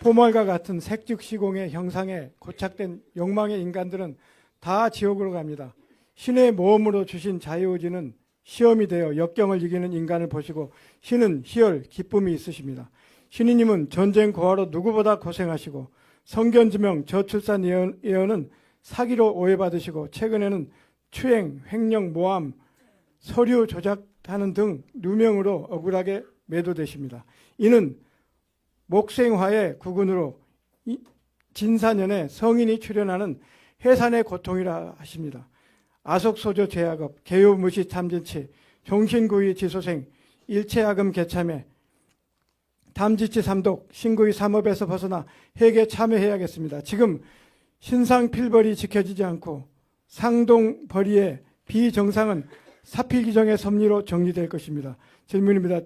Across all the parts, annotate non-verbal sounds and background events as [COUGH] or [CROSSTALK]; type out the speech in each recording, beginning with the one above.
포멀과 같은 색즉 시공의 형상에 고착된 욕망의 인간들은 다 지옥으로 갑니다. 신의 모험으로 주신 자유의지는 시험이 되어 역경을 이기는 인간을 보시고 신은 희열, 기쁨이 있으십니다. 신이님은 전쟁 고아로 누구보다 고생하시고 성견지명, 저출산 예언, 예언은 사기로 오해받으시고 최근에는 추행, 횡령, 모함, 서류 조작하는 등 누명으로 억울하게 매도되십니다. 이는 목생화의 구근으로 이- 진사년에 성인이 출연하는 해산의 고통이라 하십니다. 아속소조 제약업, 개요무시 탐진치, 종신구의 지소생, 일체야금 개참에 담지치 삼독, 신구의 삼업에서 벗어나 핵에 참여해야겠습니다. 지금 신상 필벌이 지켜지지 않고 상동 벌이의 비정상은 사필규정의 섭리로 정리될 것입니다. 질문입니다.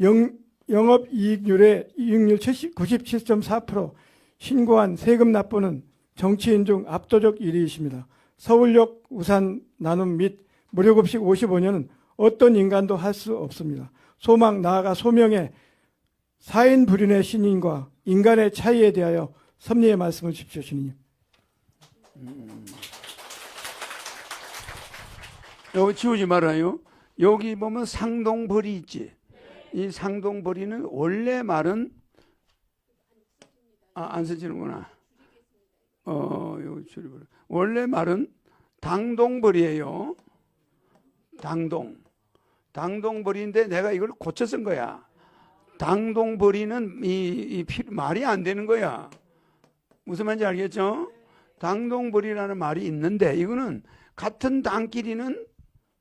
영, 영업이익률의 이익률 70, 97.4% 신고한 세금 납부는 정치인 중 압도적 1위이십니다. 서울역 우산 나눔 및 무료급식 55년은 어떤 인간도 할 수 없습니다. 소망 나아가 소명의 사인 불인의 신인과 인간의 차이에 대하여 섭리의 말씀을 주십시오, 신이님. 여기 지우지 말아요. 여기 보면 상동벌이 있지. 이 상동벌이는 원래 말은 아, 안 쓰지는구나. 어, 여기 줄여버려. 원래 말은 당동벌이에요. 당동. 당동벌인데 내가 이걸 고쳐 쓴 거야. 당동벌이는 이, 이 피- 말이 안 되는 거야. 무슨 말인지 알겠죠? 당동벌이라는 말이 있는데 이거는 같은 당끼리는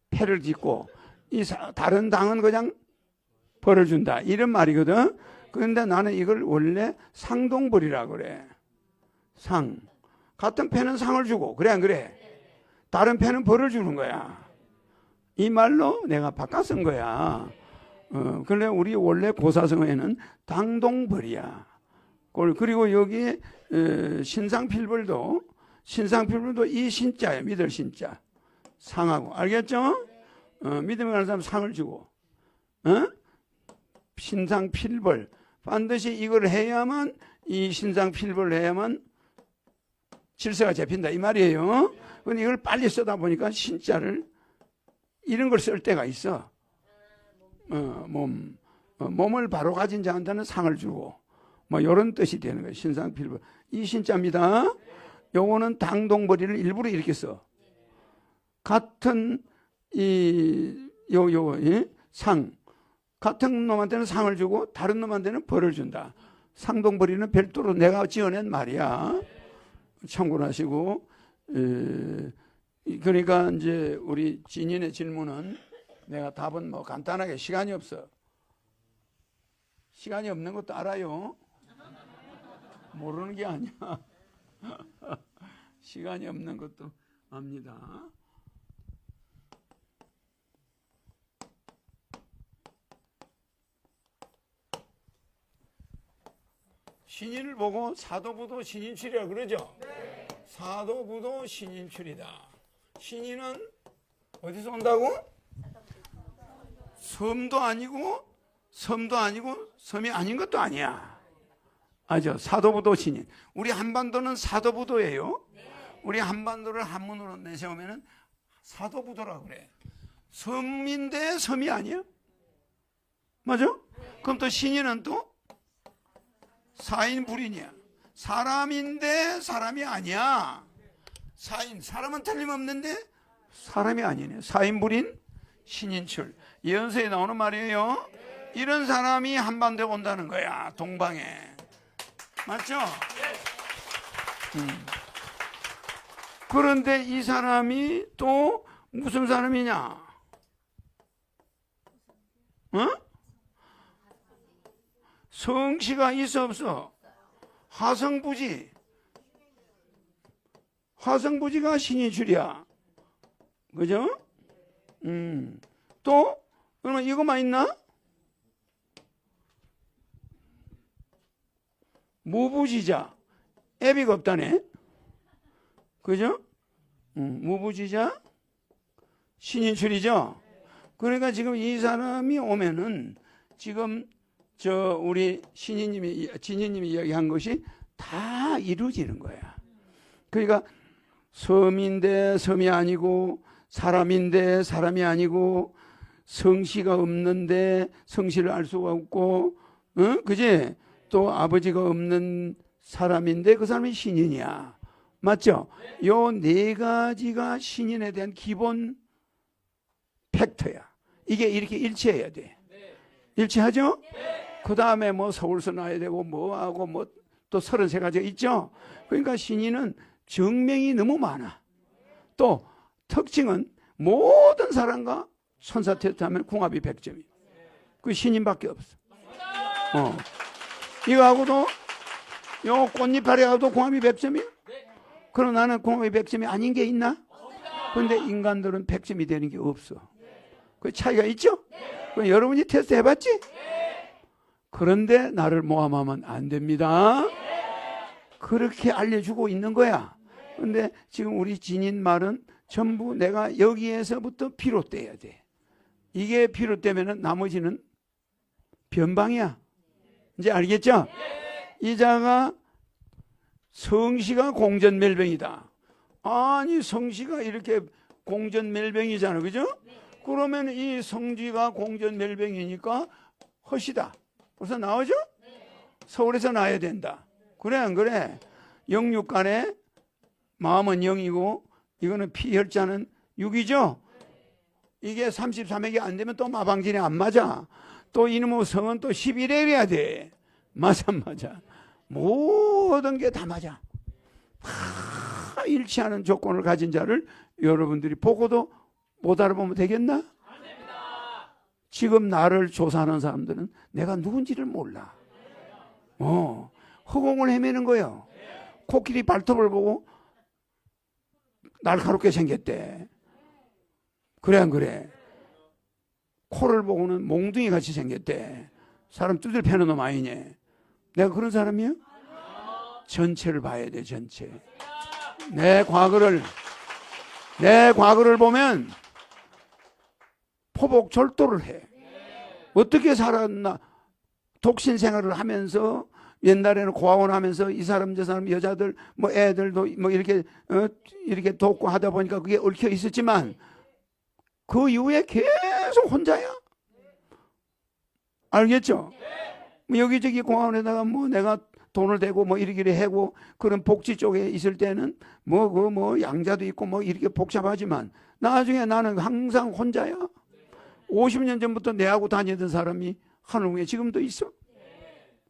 패를 짓고 이 사- 다른 당은 그냥 벌을 준다 이런 말이거든. 그런데 나는 이걸 원래 상동벌이라 그래. 상 같은 패는 상을 주고 그래 안 그래? 다른 패는 벌을 주는 거야. 이 말로 내가 바꿔 쓴 거야. 어, 그래 우리 원래 고사성어에는 당동벌이야. 꼴- 그리고 여기 에, 신상필벌도 신상필벌도 이 신자야 믿을 신자 상하고 알겠죠? 어, 믿음에 가는 사람 상을 주고 어? 신상 필벌 반드시 이걸 해야만 이 신상 필벌을 해야만 질서가 잡힌다 이 말이에요. 근데 이걸 빨리 쓰다 보니까 신자를 이런 걸 쓸 때가 있어. 어, 몸 어, 몸을 바로 가진 자한테는 상을 주고 뭐 이런 뜻이 되는 거예요. 신상 필벌 이 신자입니다. 요거는 당동벌이를 일부러 이렇게 써. 같은 이 요요 상 같은 놈한테는 상을 주고 다른 놈한테는 벌을 준다. 상동벌이는 별도로 내가 지어낸 말이야. 참고하시고 그러니까 이제 우리 진인의 질문은 내가 답은 뭐 간단하게 시간이 없어. 시간이 없는 것도 알아요. 모르는 게 아니야. [LAUGHS] 시간이 없는 것도 압니다. 신인을 보고 사도부도 신인출이라 그러죠? 사도부도 신인출이다. 신인은 어디서 온다고? 섬도 아니고 섬도 아니고 섬이 아닌 것도 아니야. 아죠. 사도부도 신인. 우리 한반도는 사도부도예요. 우리 한반도를 한문으로 내세우면은 사도부도라 그래. 섬인데 섬이 아니야? 맞아? 그럼 또 신인은 또 사인 불인이야. 사람인데 사람이 아니야. 사인 사람은 틀림없는데 사람이 아니네. 사인 불인 신인출. 예언서에 나오는 말이에요. 이런 사람이 한반도에 온다는 거야. 동방에. 맞죠? 음. 그런데 이 사람이 또 무슨 사람이냐? 어? 성씨가 있어 없어? 화성부지. 화성부지가 신인출이야. 그죠? 음. 또, 그러면 이거만 있나? 무부지자. 애비가 없다네. 그죠? 음, 무부지자 신인출이죠. 그러니까 지금 이 사람이 오면은 지금 저 우리 신이님이 진희님이 이야기한 것이 다 이루어지는 거야. 그러니까 섬인데 섬이 아니고 사람인데 사람이 아니고 성씨가 없는데 성씨를 알 수가 없고, 응? 그지? 또 아버지가 없는 사람인데 그 사람이 신인이야. 맞죠? 요네 가지가 신인에 대한 기본 팩터야. 이게 이렇게 일치해야 돼. 일치하죠? 그 다음에 뭐 서울서 나야 되고 뭐하고 뭐 또 서른 세 가지가 있죠? 그러니까 신인은 정명이 너무 많아. 또 특징은 모든 사람과 천사 테스트하면 궁합이 100점이야. 그 신인밖에 없어. 어. 이거하고도 요 꽃잎파리하고도 궁합이 100점이야. 그럼 나는 궁합이 100점이 아닌 게 있나? 근데 인간들은 100점이 되는 게 없어. 그 차이가 있죠? 그럼 여러분이 테스트 해봤지? 그런데 나를 모함하면 안 됩니다. 그렇게 알려주고 있는 거야. 근데 지금 우리 진인 말은 전부 내가 여기에서부터 비롯돼야 돼. 이게 비롯되면은 나머지는 변방이야. 이제 알겠죠? 이자가 성씨가 공전멜병이다. 아니 성씨가 이렇게 공전멜병이잖아, 그죠? 그러면 이 성지가 공전멜병이니까 허시다. 벌써 나오죠? 서울에서 나야 된다. 그래 안 그래? 영육 간에 마음은 영이고 이거는 피혈자는 6이죠? 이게 33액이 안 되면 또 마방진이 안 맞아. 또 이놈의 성은 또 11액이어야 돼. 맞아 안 맞아. 모든 게 다 맞아. 다 일치하는 조건을 가진 자를 여러분들이 보고도 못 알아보면 되겠나? 지금 나를 조사하는 사람들은 내가 누군지를 몰라. 어, 허공을 헤매는 거예요. 코끼리 발톱을 보고 날카롭게 생겼대. 그래 안 그래? 코를 보고는 몽둥이 같이 생겼대. 사람 두들 패는 놈 아니냐? 내가 그런 사람이야? 전체를 봐야 돼, 전체. 내 과거를, 내 과거를 보면 포복 절도를 해. 어떻게 살았나? 독신 생활을 하면서 옛날에는 고아원 하면서 이 사람 저 사람 여자들 뭐 애들도 뭐 이렇게 어, 이렇게 돕고 하다 보니까 그게 얽혀 있었지만 그 이후에 계속 혼자야. 알겠죠? 뭐 여기저기 공원에다가 뭐 내가 돈을 대고 뭐 이리저리 해고 그런 복지 쪽에 있을 때는 뭐 그뭐 양자도 있고 뭐 이렇게 복잡하지만 나중에 나는 항상 혼자야. 50년 전부터 내하고 다니던 사람이 하늘궁에 지금도 있어.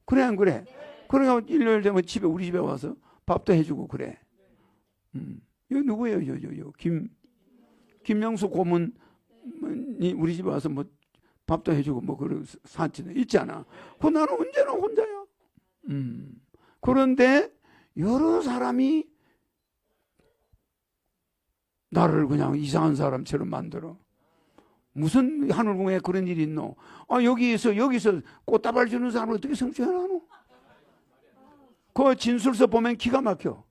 그래 안 그래? 그러니까 일요일 되면 집에 우리 집에 와서 밥도 해주고 그래. 음. 이거 누구예요? 요, 요, 요. 김 김명수 고문이 우리 집에 와서 뭐 밥도 해주고 뭐 그런 사치는 있잖아. 그 나는 언제나 혼자야. 음. 그런데 여러 사람이 나를 그냥 이상한 사람처럼 만들어. 무슨 하늘궁에 그런 일이 있노? 아, 여기서, 여기서 꽃다발 주는 사람을 어떻게 성취하노? 그 진술서 보면 기가 막혀.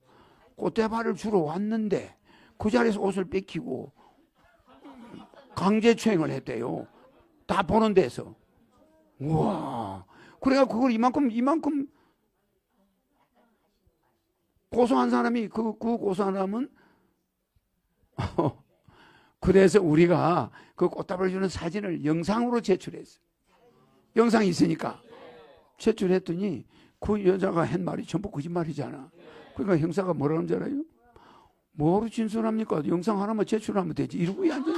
꽃다발을 주러 왔는데 그 자리에서 옷을 뺏기고 강제추행을 했대요. 다 보는 데서. 우와. 그래가 그걸 이만큼, 이만큼 고소한 사람이, 그, 그 고소한 사람은 그래서 우리가 그 꽃다발 주는 사진을 영상으로 제출했어. 영상이 있으니까. 제출했더니 그 여자가 한 말이 전부 거짓말이잖아. 그러니까 형사가 뭐라는 줄 알아요? 뭐로 진술합니까? 영상 하나만 제출하면 되지. 이러고 앉아.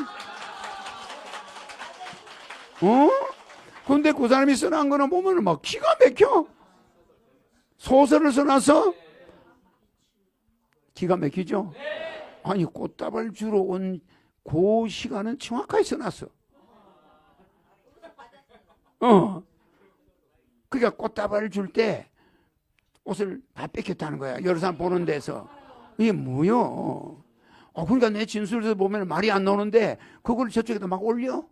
어? 근데 그 사람이 써놓은 거는 보면 막 기가 막혀. 소설을 써놨어? 기가 막히죠? 아니, 꽃다발 주러 온 그 시간은 정확하게 써놨어. 어. 그러니까 꽃다발을 줄 때 옷을 다 뺏겼다는 거야. 여러 사람 보는 데서. 이게 뭐요? 어, 그러니까 내 진술에서 보면 말이 안 나오는데 그걸 저쪽에다 막 올려?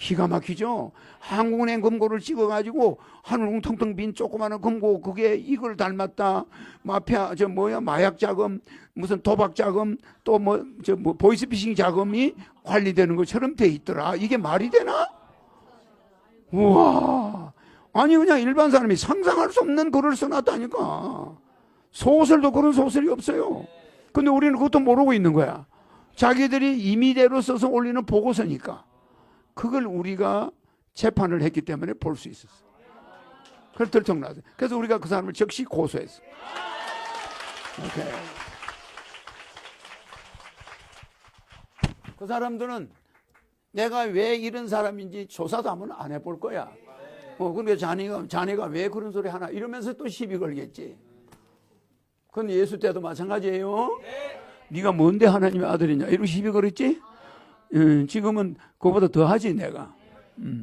기가 막히죠? 한국은행 금고를 찍어가지고 하늘궁 텅텅 빈 조그마한 금고 그게 이걸 닮았다. 마피아, 저 뭐야, 마약 자금, 무슨 도박 자금, 또 뭐, 저 뭐, 보이스피싱 자금이 관리되는 것처럼 돼 있더라. 이게 말이 되나? 우와. 아니 그냥 일반 사람이 상상할 수 없는 글을 써놨다니까. 소설도 그런 소설이 없어요. 근데 우리는 그것도 모르고 있는 거야. 자기들이 임의대로 써서 올리는 보고서니까. 그걸 우리가 재판을 했기 때문에 볼 수 있었어. 그래서 들통나서. 그래서 우리가 그 사람을 즉시 고소했어. 오케이. 그 사람들은 내가 왜 이런 사람인지 조사도 한번 안 해볼 거야. 어, 그러니까 자네가, 자네가 왜 그런 소리 하나 이러면서 또 시비 걸겠지. 근데 예수 때도 마찬가지예요. 네 가 뭔데 하나님의 아들이냐 이러고 시비 걸었지? 음, 지금은 그보다 더 하지 내가. 음.